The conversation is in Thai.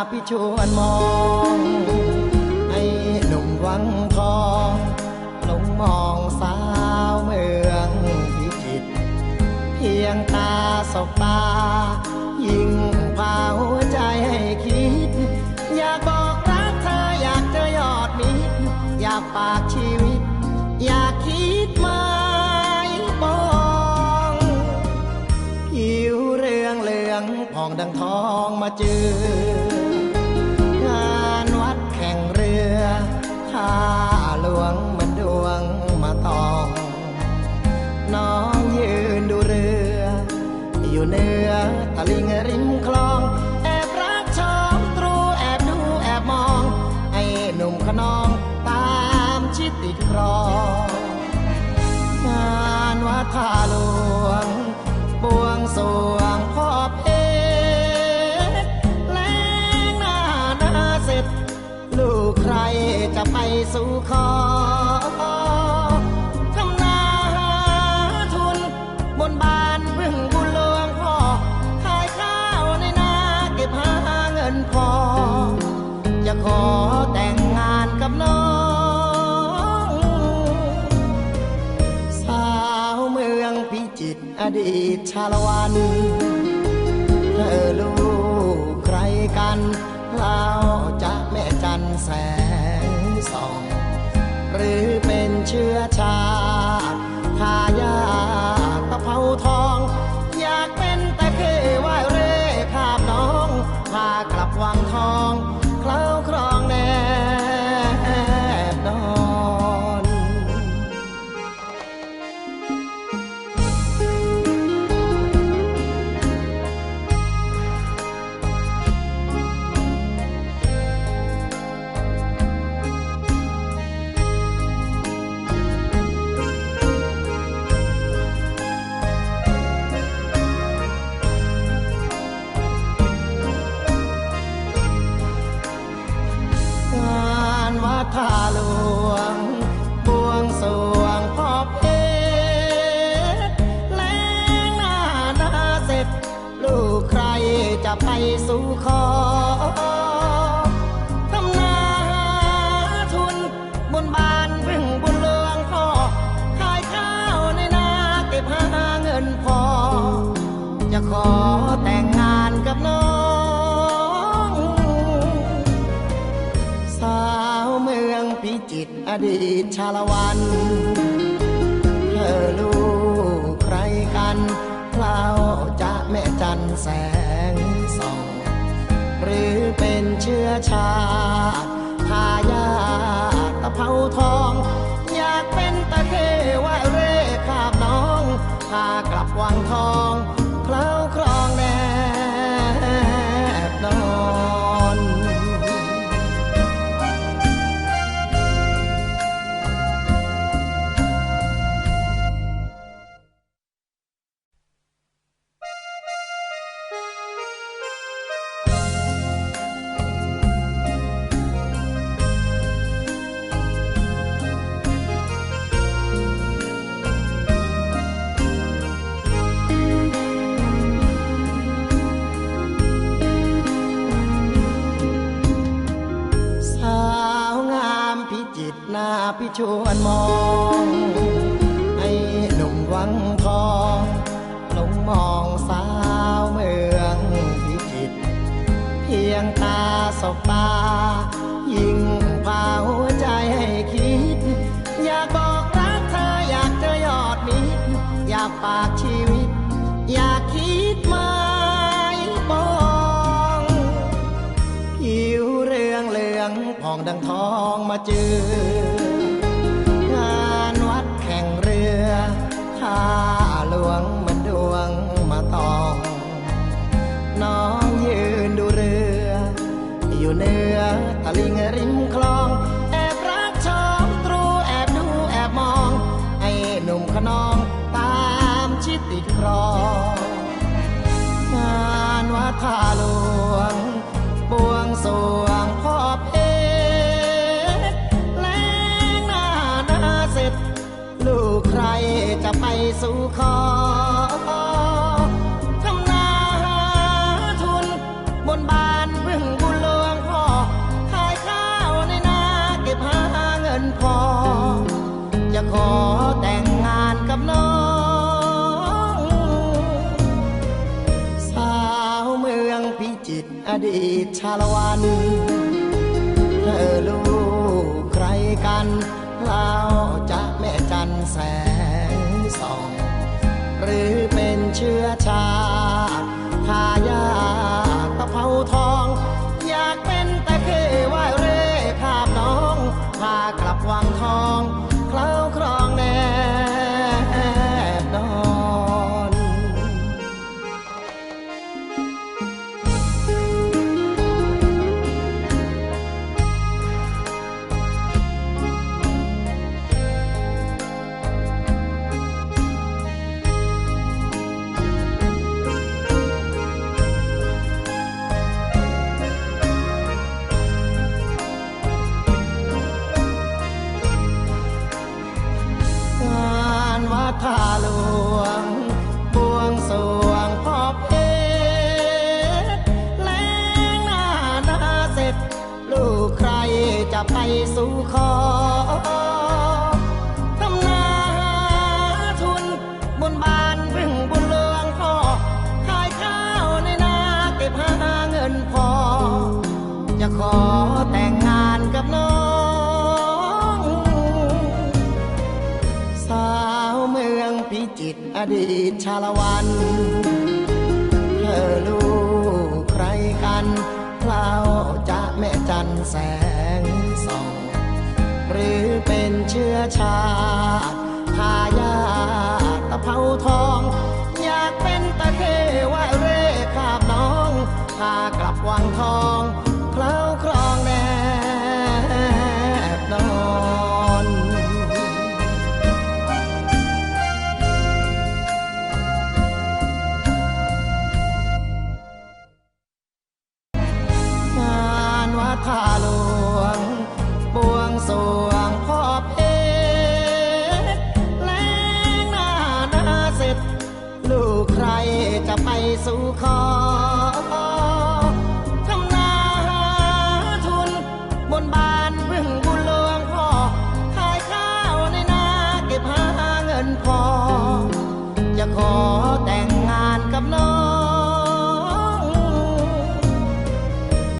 าพี่ชวนมองไอ้หนุ่มวังทองหลงมองสาวเมืองพิจิต เพียงตาสบตา ยิ่งพาหัวใจให้คิด อยากบอกรักเธออยากเจอยอดมิตรอยากฝากชีวิต อยากคิดไม้ปองผิวเรืองเหลืองผ่องดังทองมาเจอ จะไปสู่ขอทำนาหาทุน บนบานพึ่งบุญหลวงพ่อขายข้าวในนาเก็บหาเงินพอ จะขอแต่งงานกับน้อง สาวเมืองพิจิตรอดีตชาละวันเธอลูกใครกันเล่าจะแม่จันแสง เชื่อชาานวัดท่าหลวงบวงสรวงพ่อเพชรแล้งหน้าหน้าเสร็จ ลูกใครจะไปสู่ขอ อดีตชาละวันเธอลูกใครกันเล่าจะแม่จันแสงส่องหรือเป็นเชื้อชาทายาตะเภาทอง อยากเป็นตะเคไหวเร่ขาบน้องพากลับวังทอง ชวนมองไอ้หนุ่มวังทองหลงมองสาวเมืองพิจิต เพียงตาสบตา ยิ่งพาหัวใจให้คิด อยากบอกรักเธออยากเจอยอดมิตรอยากฝากชีวิต อยากคิดไม้ปองผิวเรืองเหลืองผ่องดังทองมาเจอ สู่ขอทำนาหาทุน บนบานพึ่งบุญหลวงพ่อขายข้าวในนาเก็บหาเงินพอ จะขอแต่งงานกับน้อง สาวเมืองพิจิตรอดีตชาลวันเธอรู้ใครกันเราจะแม่จันแสน หรือเป็นเ ឺ จะไปสู่ขอทำนาทุนบุญบานพึ่งบุญเลืองพ่อขายข้าวในนาเก็บหาเงินพอ จะขอแต่งงานกับน้อง สาวเมืองพิจิตรอดีตชาละวันเธอลูกใครกันเราจะแม่จันแสง เชื้อชาติทายาตะเภาทอง อยากเป็นตะเคว่าเร่ขาบน้องพากลับวังทอง